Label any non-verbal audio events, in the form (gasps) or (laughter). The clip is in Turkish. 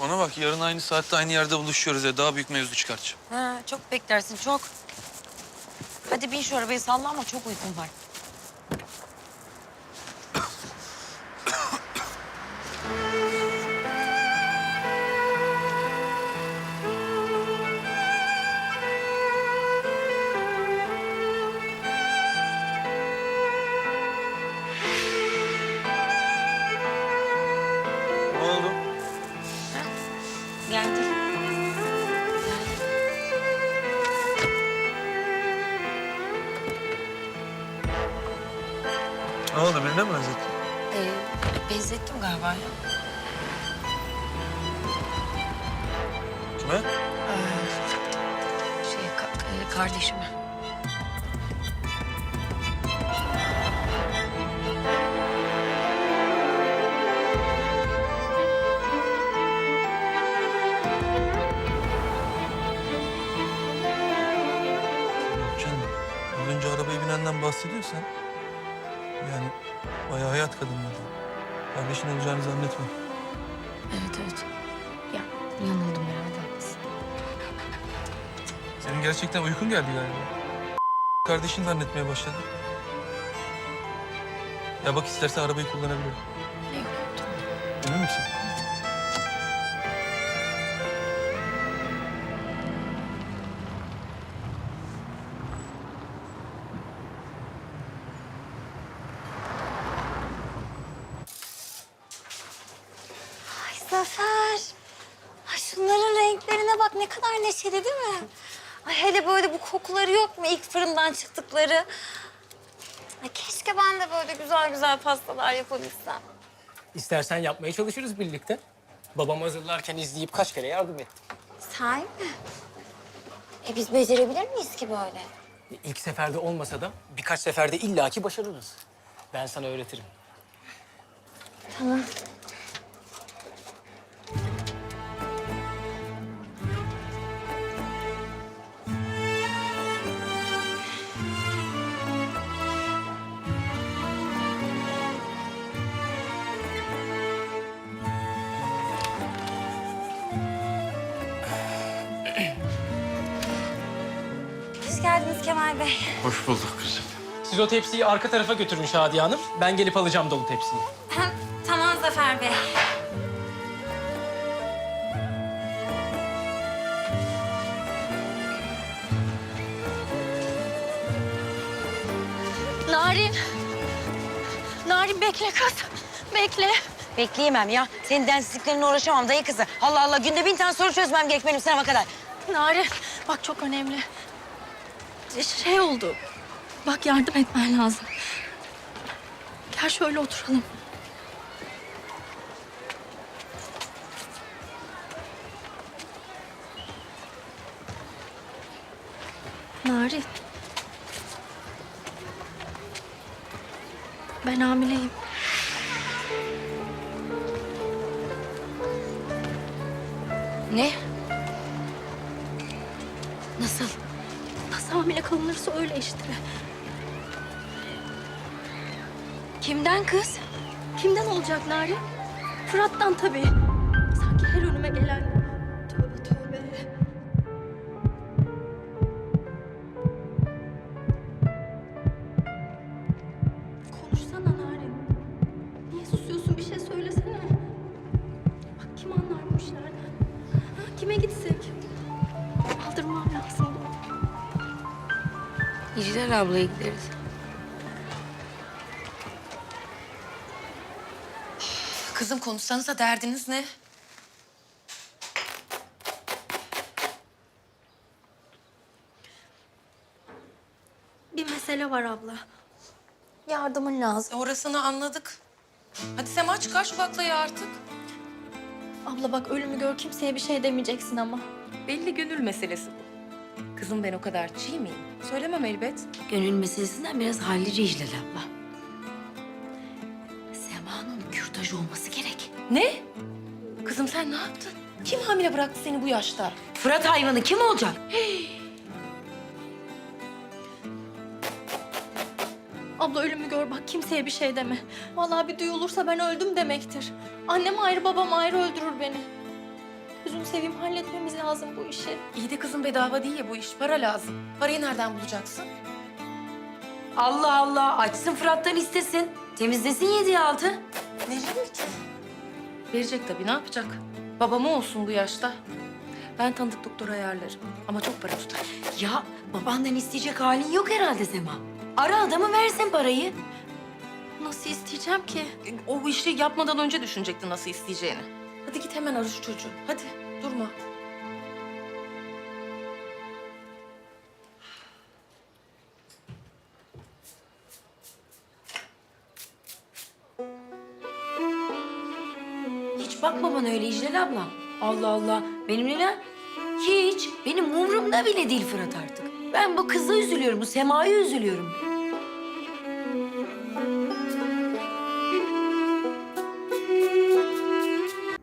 Bak yarın aynı saatte aynı yerde buluşuyoruz ya. Daha büyük mevzu çıkartacağım. Ha, çok beklersin çok. Hadi bin şu arabayı salla ama çok uykum var. Ne oldu? Birine mi benzettin? Ee, benzettim galiba ya. Kime? Şey, ka- e, kardeşime. Yok canım. Az önce arabaya binenden bahsediyorsan... Yani bayağı hayat kadınıydı. Kardeşin olacağını zannetme. Evet evet. Ya yanıldım herhalde haklısın. Senin gerçekten uykun geldi galiba. Kardeşin zannetmeye başladın. Ya bak istersen arabayı kullanabilirim. Yok tamam. Emin misin? Ne kadar neşeli değil mi? Ay hele böyle bu kokuları yok mu ilk fırından çıktıkları? Ay keşke ben de böyle güzel güzel pastalar yapabilsem. İstersen yapmaya çalışırız birlikte. Babam hazırlarken izleyip kaç kere yardım ettim. Sahi mi? E biz becerebilir miyiz ki böyle? İlk seferde olmasa da birkaç seferde illaki başarırız. Ben sana öğretirim. Tamam. Geldiniz Kemal Bey. Hoş bulduk kızım. Siz o tepsiyi arka tarafa götürün Şadiye Hanım. Ben gelip alacağım dolu tepsiyi. tamam Zafer Bey. Narin. Narin bekle kız. Bekle. Bekleyemem ya. Senin densizliklerine uğraşamam dayı kızı. Allah Allah günde bin tane soru çözmem gerek benim sınava kadar. Narin bak çok önemli. Şey oldu. Bak yardım etmen lazım. Gel şöyle oturalım. Narin. Ben hamileyim. Ne? Nasıl? Nasıl hamile kalınırsa öyle işte. Kimden kız? Kimden olacak Narin? Fırat'tan tabii. Sanki her önüme gelen... Tövbe tövbe. Konuşsana Narin. Niye susuyorsun? Bir şey söylesene. Bak kim anlar bu işlerden? Ha, kime gitsek? İclal ablaya gideriz. Kızım konuşsanıza derdiniz ne? Bir mesele var abla. Yardımın lazım. E, orasını anladık. Hadi Sema çıkar şu baklayı artık. Abla bak ölümü gör kimseye bir şey demeyeceksin ama. Belli gönül meselesi bu. Kızım ben o kadar çiğ miyim? Söylemem elbet. Gönül meselesinden biraz hallice İclal abla. Sema'nın kürtaj olması gerek. Ne? Kızım sen ne yaptın? Kim hamile bıraktı seni bu yaşta? Fırat hayvanı kim olacak? (gasps) Abla ölümü gör bak kimseye bir şey deme. Vallahi bir duyulursa ben öldüm demektir. Annem ayrı babam ayrı öldürür beni. Gözünü seveyim halletmemiz lazım bu işi. İyi de kızım bedava değil ya bu iş. Para lazım. Parayı nereden bulacaksın? Allah Allah açsın Fırat'tan istesin. Temizlesin yediği altı. Verir mi ki? Verecek tabii ne yapacak? Babamı olsun bu yaşta. Ben tanıdık doktor ayarlarım. Ama çok para tutar. Ya babandan isteyecek halin yok herhalde Sema. Ara adamı versin parayı. Nasıl isteyeceğim ki? O işi yapmadan önce düşünecektin nasıl isteyeceğini. Hadi git hemen ara şu çocuğu. Hadi durma. Hiç bakma bana öyle İclal abla. Allah Allah. Benim neler? Hiç. Benim umurumda bile değil Fırat artık. Ben bu kıza üzülüyorum, bu Sema'ya üzülüyorum.